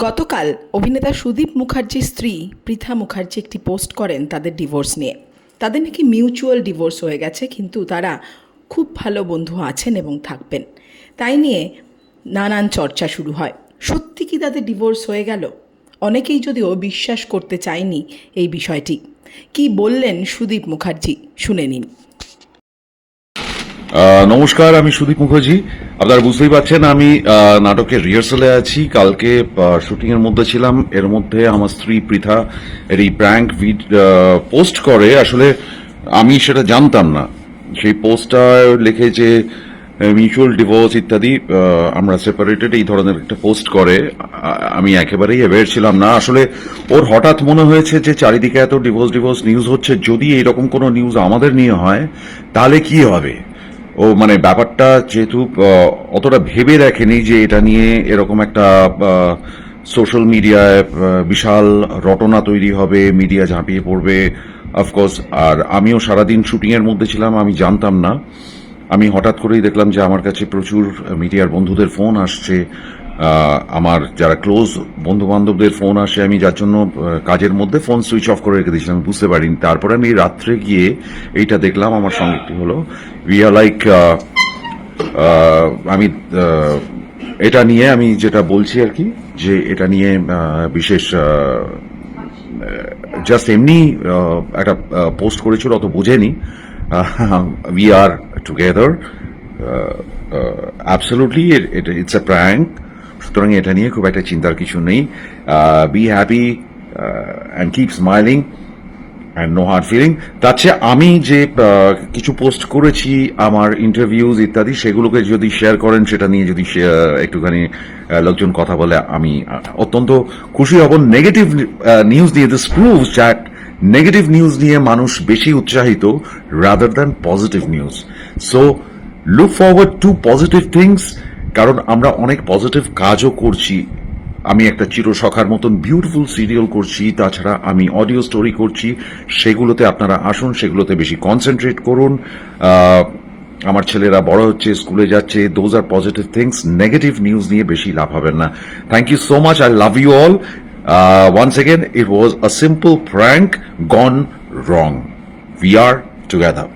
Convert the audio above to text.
গতকাল অভিনেতা সুদীপ মুখার্জির স্ত্রী পৃথা মুখার্জি একটি পোস্ট করেন তাদের ডিভোর্স নিয়ে। তাদের নাকি মিউচুয়াল ডিভোর্স হয়ে গেছে, কিন্তু তারা খুব ভালো বন্ধু আছেন এবং থাকবেন। তাই নিয়ে নানান চর্চা শুরু হয়। সত্যি কি তাদের ডিভোর্স হয়ে গেল? অনেকেই যদিও বিশ্বাস করতে চায়নি এই বিষয়টি। কি বললেন সুদীপ মুখার্জি? শুনে নিন। নমস্কার, আমি সুদীপ মুখার্জি। আপনারা বুঝতেই পারছেন, আমি নাটকের রিহার্সালে আছি। কালকে শুটিং এর মধ্যে ছিলাম। এর মধ্যে আমার স্ত্রী পৃথা এই প্র্যাঙ্ক পোস্ট করে। আসলে আমি সেটা জানতাম না। সেই পোস্টটা লিখে যে মিউচুয়াল ডিভোর্স ইত্যাদি আমরা সেপারেটেড এই ধরনের একটা পোস্ট করে। আমি একেবারেই অ্যাওয়ার ছিলাম না। আসলে ওর হঠাৎ মনে হয়েছে যে, চারিদিকে এত ডিভোর্স ডিভোর্স নিউজ হচ্ছে। যদি এরকম কোনো নিউজ আমাদের নিয়ে হয়, তাহলে কি হবে? ও মানে ব্যাপারটা যেহেতু অতটা ভেবে দেখেনি যে এটা নিয়ে এরকম একটা সোশ্যাল মিডিয়ায় বিশাল রটনা তৈরি হবে মিডিয়া ঝাঁপিয়ে পড়বে অফকোর্স আর আমিও সারাদিন শুটিং এর মধ্যে ছিলাম, আমি জানতাম না। আমি হঠাৎ করেই দেখলাম যে আমার কাছে প্রচুর মিডিয়ার বন্ধুদের ফোন আসছে আমার যারা ক্লোজ বন্ধু বান্ধবদের ফোন আসে, আমি যার জন্য কাজের মধ্যে ফোন সুইচ অফ করে রেখে দিয়েছিলাম বুঝতে পারিনি। তারপরে আমি রাত্রে গিয়ে এইটা দেখলাম, আমার সঙ্গে একটি হলো উই আর লাইক আমি এটা নিয়ে আমি যেটা বলছি আর কি, যে এটা নিয়ে বিশেষ জাস্ট এমনি একটা পোস্ট করেছিল, অত বোঝেনি। We are together absolutely it's a prank সুতরাং এটা নিয়ে খুব একটা চিন্তার কিছু নেই। Be happy and keep smiling and no hard feeling তার চেয়ে আমি যে কিছু পোস্ট করেছি, আমার ইন্টারভিউজ ইত্যাদি, সেগুলোকে যদি শেয়ার করেন, সেটা নিয়ে যদি একটুখানি লোকজন কথা বলে, আমি অত্যন্ত খুশি হব। নেগেটিভ নিউজ নিয়ে this proves that negative news নিয়ে মানুষ বেশি উৎসাহিত rather than positive news so look forward to positive things কারণ আমরা অনেক পজিটিভ কাজও করছি। আমি একটা চিরসখার মতন বিউটিফুল সিরিয়াল করছি, তাছাড়া আমি অডিও স্টোরি করছি। সেগুলোতে আপনারা আসুন, সেগুলোতে বেশি কনসেন্ট্রেট করুন। আমার ছেলেরা বড় হচ্ছে, স্কুলে যাচ্ছে those are positive things negative news নিয়ে বেশি লাভ হবেন না। Thank you so much I love you all once again it was a simple prank gone wrong we are together